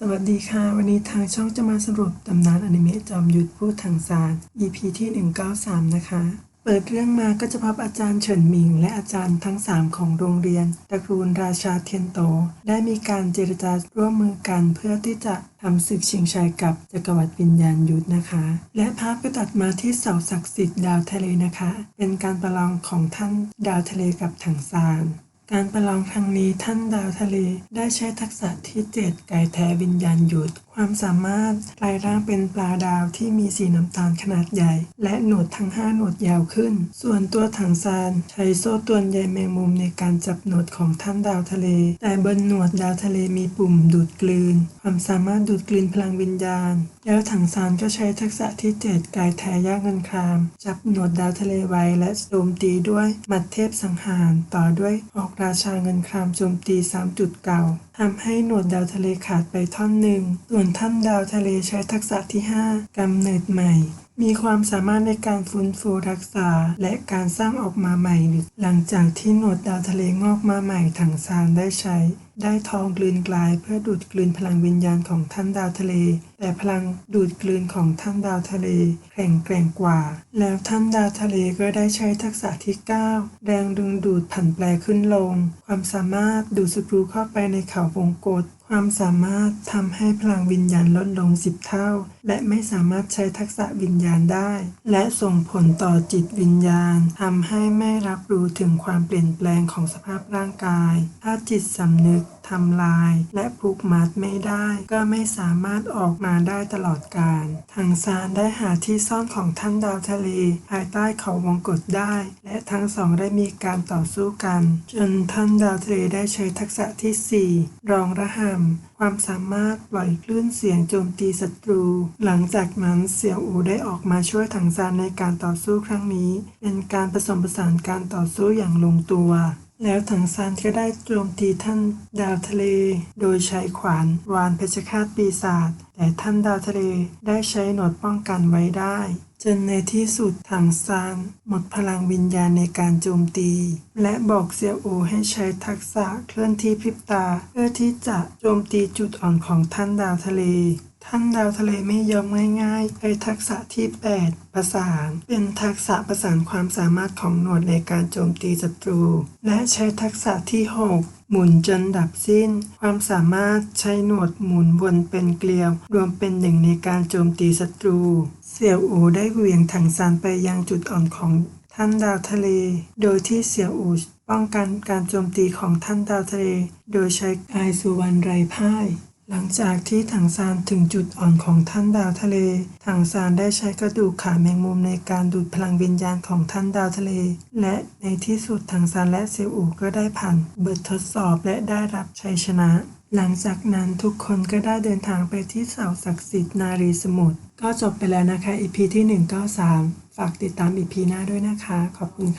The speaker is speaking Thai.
สวัสดีค่ะ วันนี้ทางช่องจะมาสรุปตำนานอนิเมะจอมยุทธพูดทางซาน EP ที่ 193 นะคะ เปิดเรื่องมาก็จะพบอาจารย์เฉินหมิง และอาจารย์ทั้ง 3 ของโรงเรียนตระกูลราชาเทียนโต ได้มีการเจรจาร่วมมือกันเพื่อที่จะทำศึกชิงชัยกับจักรวรรดิวิญญาณยุทธนะคะ และภาพก็ตัดมาที่เสาศักดิ์สิทธิ์ดาวทะเลนะคะ เป็นการประลองของท่านดาวทะเลกับถังซาน การประลองครั้งนี้ท่านดาวทะเล ได้ใช้ทักษะที่เจ็ดไก่แท้วิญญาณหยุด ความสามารถกลายร่างเป็นปลาดาวที่มีสีน้ำตาลขนาดใหญ่ และหนวดทั้งห้าหนวดยาวขึ้น ส่วนตัวถังซาน ใช้โซ่ตรวนใยแมงมุมในการจับหนวดของท่านดาวทะเล แต่บนหนวดดาวทะเลมีปุ่มดูดกลืน ความสามารถดูดกลืนพลังวิญญาณ แล้วถังซานก็ใช้ทักษะที่เจ็ดกายแท้ย่างเงินคราม จับหนวดดาวทะเลไว้และโจมตีด้วยหมัดเทพสังหารต่อด้วยออกราชาเงินครามโจมตี3จุดเก่าทำให้หนวดดาวทะเลขาดไปท่อนหนึ่ง ส่วนท่านดาวทะเลใช้ทักษะที่ 5กำเนิดใหม่ มีความสามารถในการฟื้นฟูรักษา และการสร้างออกมาใหม่ หลังจากที่หนวดดาวทะเลงอกมาใหม่ถังซานได้ใช้ ได้ทองกลืนกลายเพื่อดูดกลืนพลังวิญญาณของท่านดาวทะเลแต่พลังดูดกลืนของท่านดาวทะเลแข็งแกร่งกว่า แล้วท่านดาวทะเลก็ได้ใช้ทักษะที่ 9 แรงดึงดูดผันแปรขึ้นลง ความสามารถดูดสกรูเข้าไปในเขาวงกตความสามารถทำให้พลังวิญญาณลดลง10เท่า และไม่สามารถใช้ทักษะวิญญาณได้ และส่งผลต่อจิตวิญญาณทำให้ไม่รับรู้ถึงความเปลี่ยนแปลงของสภาพร่างกาย ถ้าจิตสำนึก ทำลาย และผูกมัดไม่ได้ ก็ไม่สามารถออกมาได้ตลอดกาลทางซานได้หาที่ซ่อนของท่านดาวทะเล ภายใต้เขาวงกฏได้ และทั้งสองได้มีการต่อสู้กัน จนท่านดาวทะเลได้ใช้ทักษะที่ 4 รองระหำความสามารถปล่อยคลื่นเสียงโจมตีศัตรู หลังจากนั้นเสี่ยวอูได้ออกมาช่วยถังซานในการต่อสู้ครั้งนี้ เป็นการผสมผสานการต่อสู้อย่างลงตัว แล้วถังซานก็ได้โจมตีท่านดาวทะเล โดยใช้ขวานวานเพชฌฆาตปีศาจแต่ท่านดาวทะเลได้ใช้หนวดป้องกันไว้ได้จนในที่สุดถังซานหมดพลังวิญญาณในการโจมตี และบอกเซียวอูให้ใช้ทักษะเคลื่อนที่พริบตา เพื่อที่จะโจมตีจุดอ่อนของท่านดาวทะเล ท่านดาวทะเลไม่ยอมง่ายๆใช้ทักษะที่ 8 ประสาน เป็นทักษะประสานความสามารถของหนวดในการโจมตีศัตรู และใช้ทักษะที่ 6หมุนจนดับสิ้น ความสามารถใช้หนวดหมุนวนเป็นเกลียว รวมเป็นหนึ่งในการโจมตีศัตรู เสี่ยวอูได้เหวี่ยงถังซานไปยังจุดอ่อนของท่านดาวทะเล โดยที่เสี่ยวอูป้องกันการโจมตีของท่านดาวทะเล โดยใช้กายสุวรรณไรพ่าย หลังจากที่ถังซานถึงจุดอ่อนของท่านดาวทะเล ถังซานได้ใช้กระดูกขาแมงมุมในการดูดพลังวิญญาณของท่านดาวทะเล และในที่สุดถังซานและเซอูก็ได้ผ่านบททดสอบและได้รับชัยชนะ หลังจากนั้นทุกคนก็ได้เดินทางไปที่เสาศักดิ์สิทธิ์นารีสมุทรก็จบไปแล้วนะคะ EP ที่ 193 ฝากติดตาม EP หน้าด้วยนะคะ ขอบคุณค่ะ